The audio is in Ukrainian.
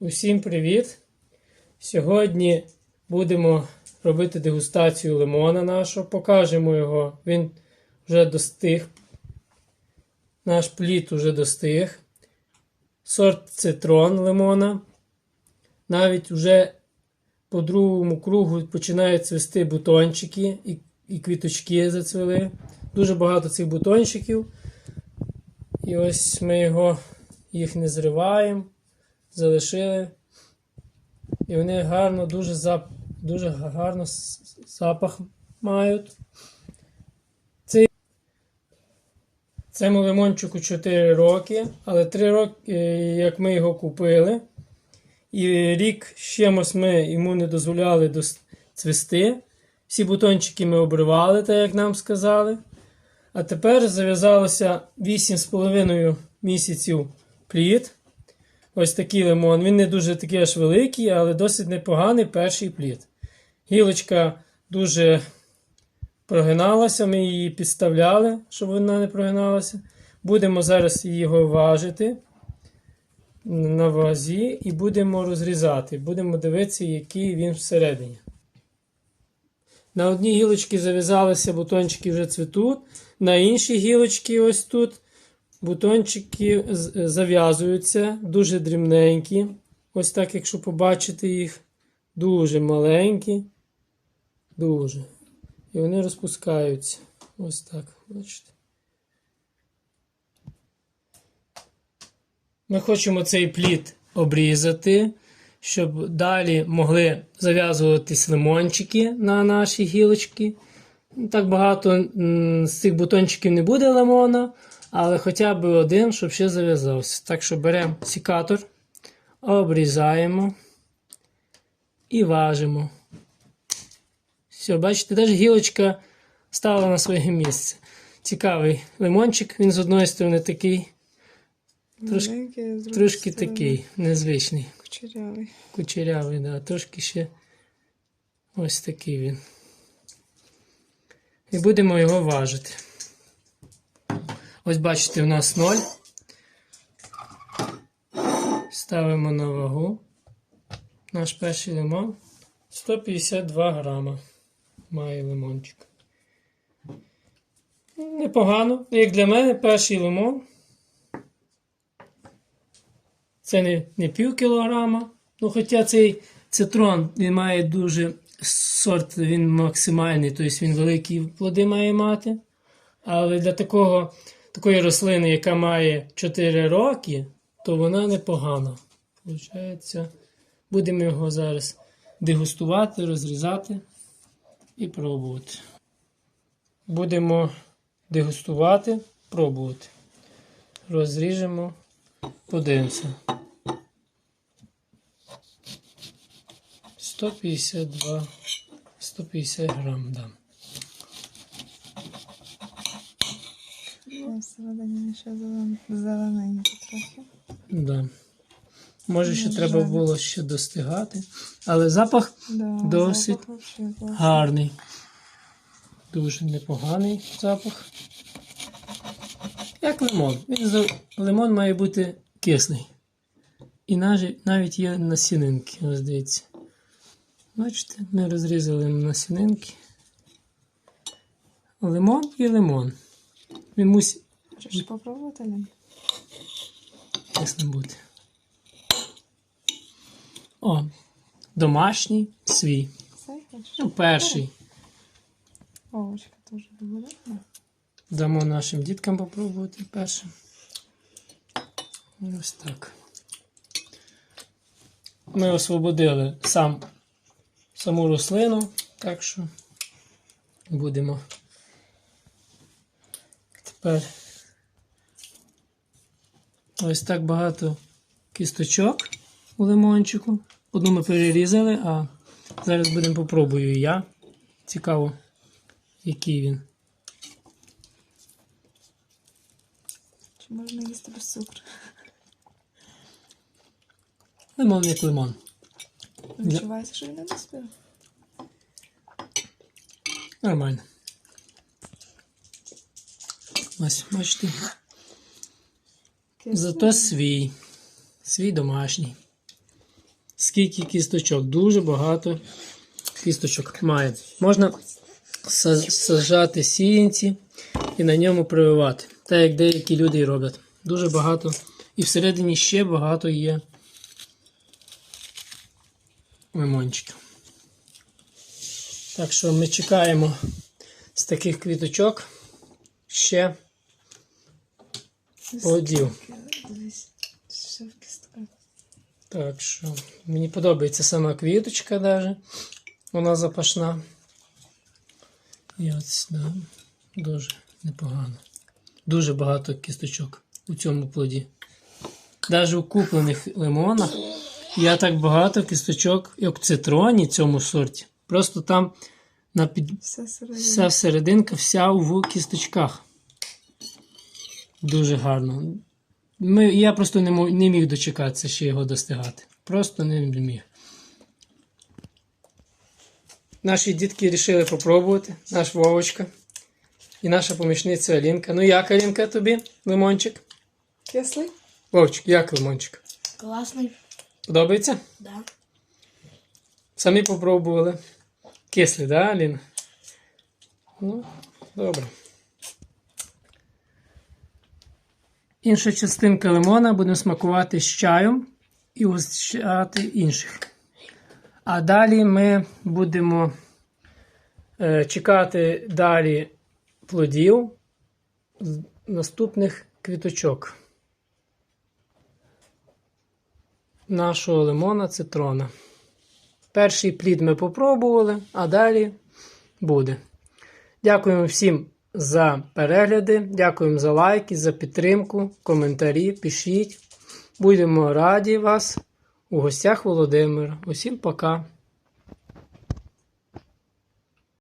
Усім привіт! Сьогодні будемо робити дегустацію лимона нашого. Покажемо його. Він вже достиг. Наш плід вже достиг. Сорт цитрон лимона. Навіть вже по другому кругу починають цвісти бутончики і, і квіточки зацвіли. Дуже багато цих бутончиків. І ось ми його їх не зриваємо залишили. І вони гарно, дуже зап... дуже гарно запах мають. Цей... Цьому лимончику 4 роки, але 3 роки, як ми його купили. І рік з ми йому не дозволяли цвісти. Всі бутончики ми обривали, так як нам сказали. А тепер зав'язалося 8,5 місяців плід. Ось такий лимон. Він не дуже такий аж великий, але досить непоганий перший плід. Гілочка дуже прогиналася, ми її підставляли, щоб вона не прогиналася. Будемо зараз його важити на вазі і будемо розрізати. Будемо дивитися, який він всередині. На одній гілочці зав'язалися бутончики вже цвітуть, на іншій гілочці ось тут Бутончики зав'язуються, дуже дрібненькі. Ось так, якщо побачите їх, дуже маленькі. Дуже. І вони розпускаються. Ось так, бачите. Ми хочемо цей плід обрізати, щоб далі могли зав'язуватись лимончики на наші гілочки. Так багато з цих бутончиків не буде лимона, але хоча б один, щоб ще зав'язався. Так що беремо сікатор, обрізаємо і важимо. Все, бачите, навіть гілочка стала на своє місце. Цікавий лимончик, він з одної сторони такий, Трошки- трошки такий, незвичний. Кучерявий. Кучерявий, да, трошки ще ось такий він. І будемо його важити. Ось бачите, у нас 0. Ставимо на вагу. Наш перший лимон. 152 грама має лимончик. Непогано. Як для мене, перший лимон. Це не, не пів кілограма. Ну, хоча цей цитрон він має дуже сорт, він максимальний, тобто він великі плоди має мати. Але для такого, такої рослини, яка має 4 роки, то вона непогана. Получається, будемо його зараз дегустувати, розрізати і пробувати. Будемо дегустувати, пробувати. Розріжемо, подивимося. 152, 150 грам дам. Ну, всередині ще зелен- зелененький трохи. Да. Може, ще Ну, треба було ще достигати. Але запах Да, Досить запах вообще класний. гарний. Дуже непоганий запах. Як лимон. Він за- Лимон має бути кислий. І навіть, навіть є насінинки, ось дивіться. Бачите, ми розрізали насінинки. Лимон і лимон. Він мусить Хочеш попробувати, Лен? кислим бути. О, домашній свій. Цей хочеш? Ну, перший. Овочка теж буде. Дамо нашим діткам попробувати першим. Ось так. Ми освободили сам, саму рослину, так що будемо тепер ось так багато кісточок у лимончику. Одну ми перерізали, а зараз будемо попробую я. Цікаво, який він. Чи можна їсти без цукру? Лимон як лимон. Відчувається, що він не доспів? Нормально. Ось, бачите. Зато свій. Свій домашній. скільки кісточок. Дуже багато кісточок має. Можна са- саджати сіянці і на ньому прививати. Так як деякі люди і роблять. Дуже багато. І всередині ще багато є лимончиків. Так що ми чекаємо з таких квіточок ще плодів. Все в кістках. Так що мені подобається сама квіточка даже. Вона запашна. І ось, да, дуже непогано. Дуже багато кісточок у цьому плоді. Навіть у куплених лимонах я так багато кісточок, як в цитроні цьому сорті. Просто там на під... Вся серединка, вся в кісточках. Дуже гарно. Ми, я просто не, мо- не міг дочекатися ще його достигати. Просто не міг. Наші дітки вирішили попробувати, наш Вовочка і наша помічниця Алінка. Ну як, Алінка, тобі лимончик? Кислий? Вовчик, як лимончик? Класний, Подобається? да. Самі попробували. Кислі, да, Аліна? Ну, добре. Інша частинка лимона будемо смакувати з чаєм і угощати інших. А далі ми будемо е, чекати далі плодів з наступних квіточок. Нашого лимона цитрона. Перший плід ми попробували, а далі буде. Дякуємо всім за перегляди, дякуємо за лайки, за підтримку, коментарі. Пишіть. Будемо раді вас у гостях Володимира. Усім пока.